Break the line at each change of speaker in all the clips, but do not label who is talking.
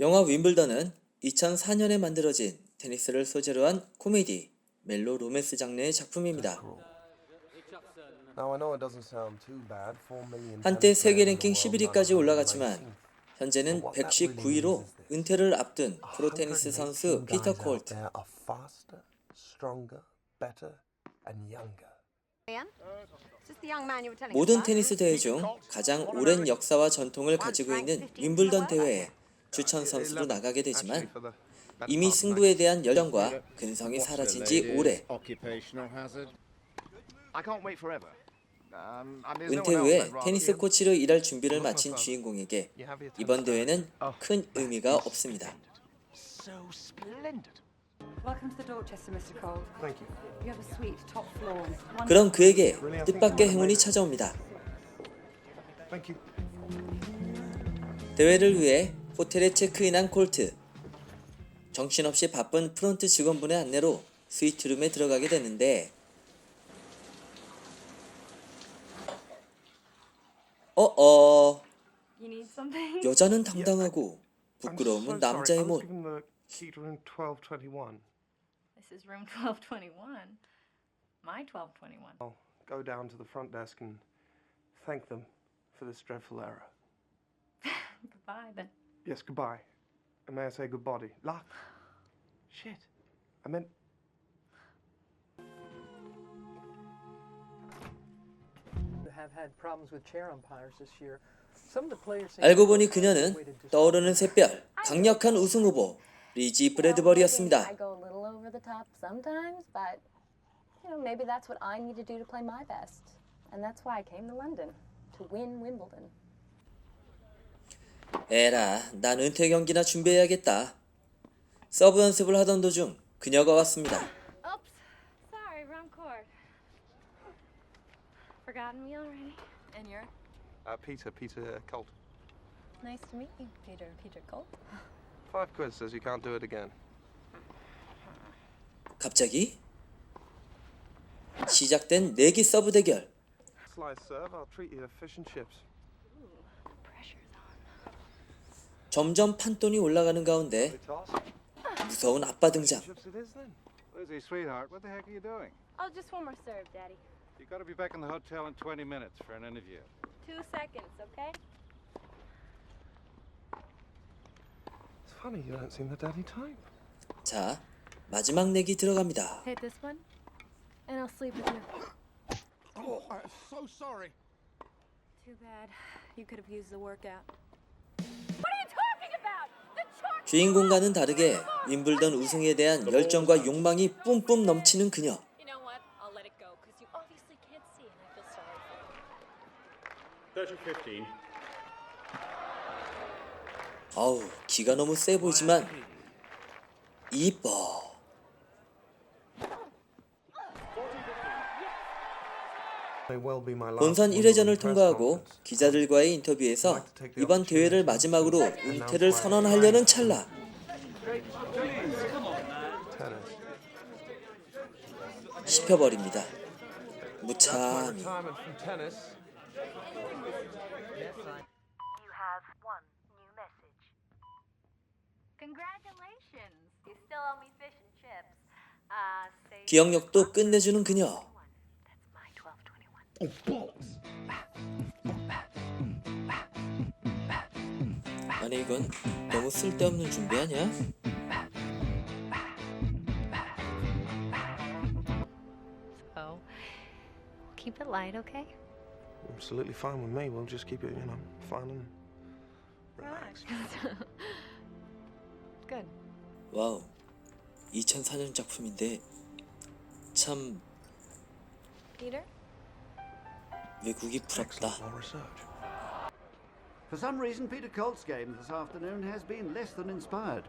영화 윈블던은 2004년에 만들어진 테니스를 소재로 한 코미디, 멜로 로맨스 장르의 작품입니다.
Now I know it doesn't sound too bad. 4 million
한때 세계 랭킹
the world,
11위까지
none
올라갔지만 현재는 119위로 은퇴를 앞둔 프로 테니스 선수
118
피터 콜트. 모든 테니스 대회 중 가장 오랜 역사와 전통을 가지고 있는 윈블던 대회에 추천 선수로 나가게 되지만 이미 승부에 대한 열정과 근성이 사라진 지 오래.
Um,
은퇴 후에 테니스 코치로 일할 준비를 마친 주인공에게 이번 대회는 큰 의미가 없습니다.
So splendid.
Welcome to the Dorchester, Mr. Cole.
Thank you.
You have a suite, top floor. One
그럼 그에게 뜻밖의 행운이 찾아옵니다.
Thank you.
대회를 위해 호텔에 체크인한 콜트. 정신없이 바쁜 프론트 직원분의 안내로 스위트룸에 들어가게 되는데 어어
something?
여자는 당당하고 부끄러움은. 남자의 못.
given the key to room 1221.
This is room 1221. My 1221.
I'll go down to the front desk and thank them for this dreadful error.
Goodbye then.
Yes, goodbye. And may I say good body? La. Shit. I meant.
have had problems with chair umpires this year. Some of the players seem
알고
to
보니
have
그녀는
waited to
떠오르는 샛별 강력한 우승 후보 리지 브래드버리였습니다.
I go a little over the top sometimes, but you know, maybe that's what I need to do to play my best. And that's why I came to London to win Wimbledon.
에라, 난 은퇴 경기나 준비해야겠다. 서브 연습을 하던 도중 그녀가 왔습니다.
Oops. Sorry, wrong chord. Forgotten me already.
And you're?
Uh, Peter, Peter Colt.
Nice to meet you, Peter. Peter Colt.
Five quid says you can't do it again.
갑자기 시작된 내기 서브 대결.
Slice serve, I'll treat you to fish and chips.
Pressure's on.
점점 판돈이 올라가는 가운데. 무서운 아빠 등장.
Lizzie, sweetheart, what the heck are you doing?
Oh, just one more serve, Daddy.
You gotta be back in the hotel in 20 minutes for an interview.
Two seconds, okay?
It's funny you don't seem the daddy type.
자, 마지막 내기 들어갑니다.
Hit this one, and I'll sleep with you.
Oh, I'm so sorry.
Too bad. You could have used the workout. What are you
주인공과는 다르게 윈블던 우승에 대한 열정과 욕망이 뿜뿜 넘치는 그녀.
You know what? I'll let it go because you obviously can't see, and I feel sorry for you.
30 15.
아우, 기가 너무 세 보이지만 이뻐.
May well be my last
본선
Wimbledon
1회전을
press
통과하고. 기자들과의 인터뷰에서 이번 대회를 마지막으로 은퇴를 선언하려는 찰나. 씹혀버립니다. 무참히.
Uh,
기억력도 끝내주는 그녀.
That's my 1221.
아니 이건 너무 쓸데없는 준비 아니야?
so. Keep it light, okay?
Absolutely fine with me. We'll just keep it, you know, fun and relaxed.
Good.
와우. 2004년 작품인데 참
Peter?
외국이 부럽다.
For some reason, Peter Colt's game this afternoon has been less than inspired.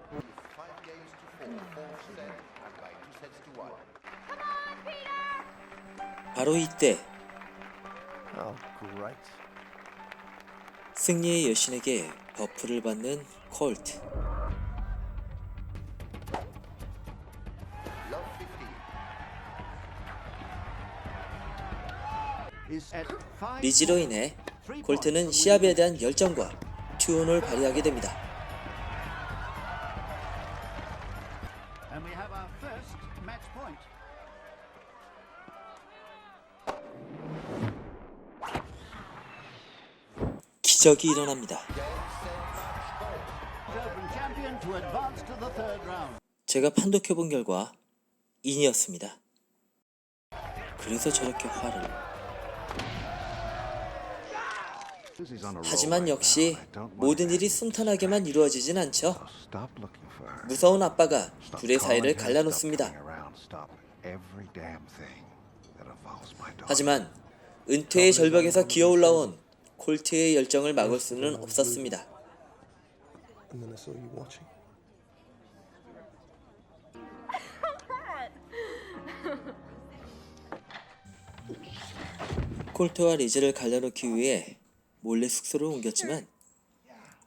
바로 이때
Oh, great.
승리의 여신에게 버프를 받는 콜트. 리지로 인해 콜트는 시합에 대한 열정과 투혼을 발휘하게 됩니다. 기적이 일어납니다. 제가 판독해본 결과 인이었습니다. 그래서 저렇게 화를. 하지만 역시 모든. 일이 순탄하게만 이루어지진 않죠. 무서운 아빠가 둘의 사이를. 갈라놓습니다. 하지만 은퇴의 절벽에서 기어올라온 콜트의 열정을 막을 수는 없었습니다. 콜트와 리즈를 갈라놓기 위해 몰래 숙소를 옮겼지만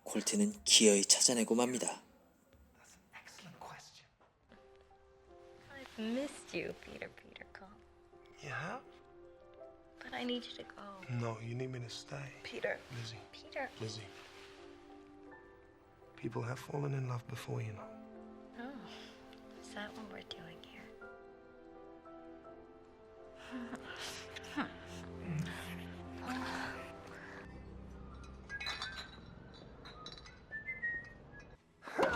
콜트는 기어이 찾아내고 맙니다.
I've missed you, Peter Peter Cole.
You have?
But I need you to go.
No, you need me to stay.
Peter.
Lizzie,
Peter.
Lizzie. People have fallen in love before, you know.
Oh, is that what we're doing here?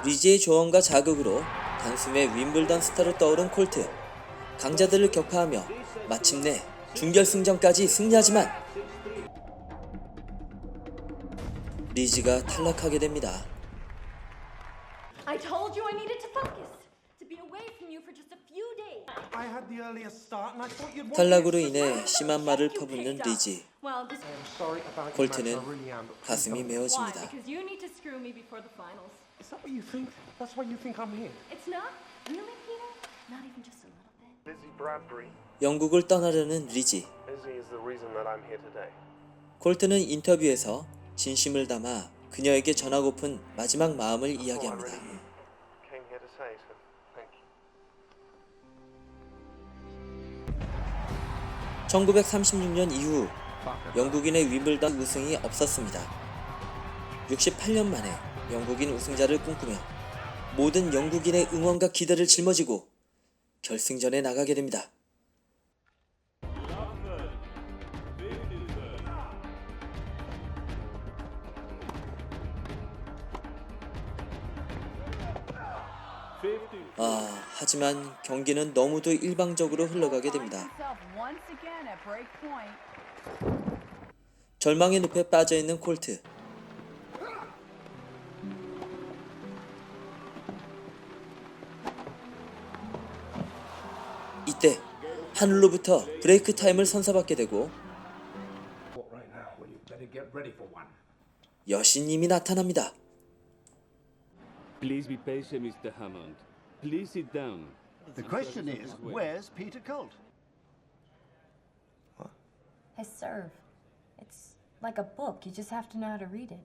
리즈의 조언과 자극으로 단숨에 윈블던 스타로 떠오른 콜트. 강자들을 격파하며 마침내 준결승전까지 승리하지만 리즈가 탈락하게 됩니다.
I told you I needed to focus. To be away from you for just a few days.
I had the earliest start, and I thought you'd
탈락으로 인해 심한 말을 퍼붓는
your
콜트는 가슴이
don't.
why? Because you need to screw me before the finals.
Is that what you think? That's why you think I'm here.
It's not really, Peter. Not even just a little bit.
Lizzie Bradbury.
영국을 떠나려는 리즈.
Lizzie is the reason that I'm here today.
콜트는 인터뷰에서 진심을 담아 그녀에게 전하고픈 마지막 마음을 이야기합니다.
Came here to say so. Thank you.
1936년 이후 영국인의 윈블던 우승이 없었습니다. 68년 만에 영국인 우승자를 꿈꾸며 모든 영국인의 응원과 기대를 짊어지고 결승전에 나가게 됩니다. 아, 하지만 경기는 너무도 일방적으로 흘러가게 됩니다. 절망의 늪에 빠져 있는 콜트. 하늘로부터 브레이크 타임을 선사받게 되고
Right now, well, you better get ready for one.
여신님이 나타납니다.
Please be patient, Mr. Hammond. Please sit down.
The question is, where's Peter Colt?
I serve. It's like a book. You just have to know how to read it.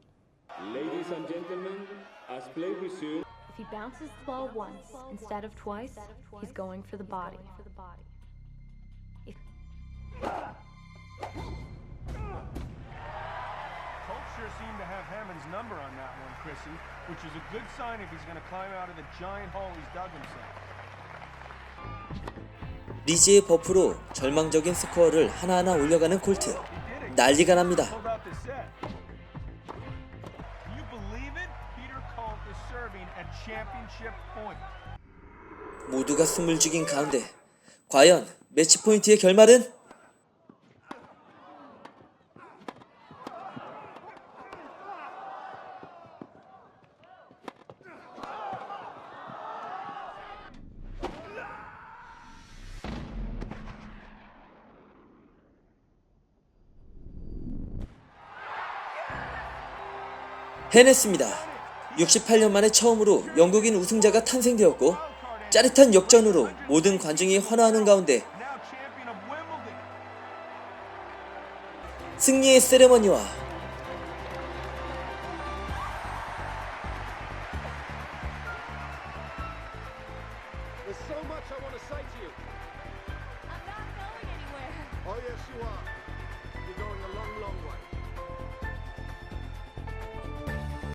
Ladies and gentlemen, as play resumes,
If he bounces the ball once instead of twice, he's going for the body.
Seem to have Hammond's number on that one, Chrissy, which is a good sign if he's going to climb out of the giant hole he's dug himself.
리즈의 버프로 절망적인 스코어를 하나하나 올려가는 콜트. 난리가 납니다. 모두가 숨을 죽인 가운데 과연 매치 포인트의 결말은? 해냈습니다. 68년 만에 처음으로 영국인 우승자가 탄생되었고 짜릿한 역전으로 모든 관중이 환호하는 가운데. 승리의 세레머니와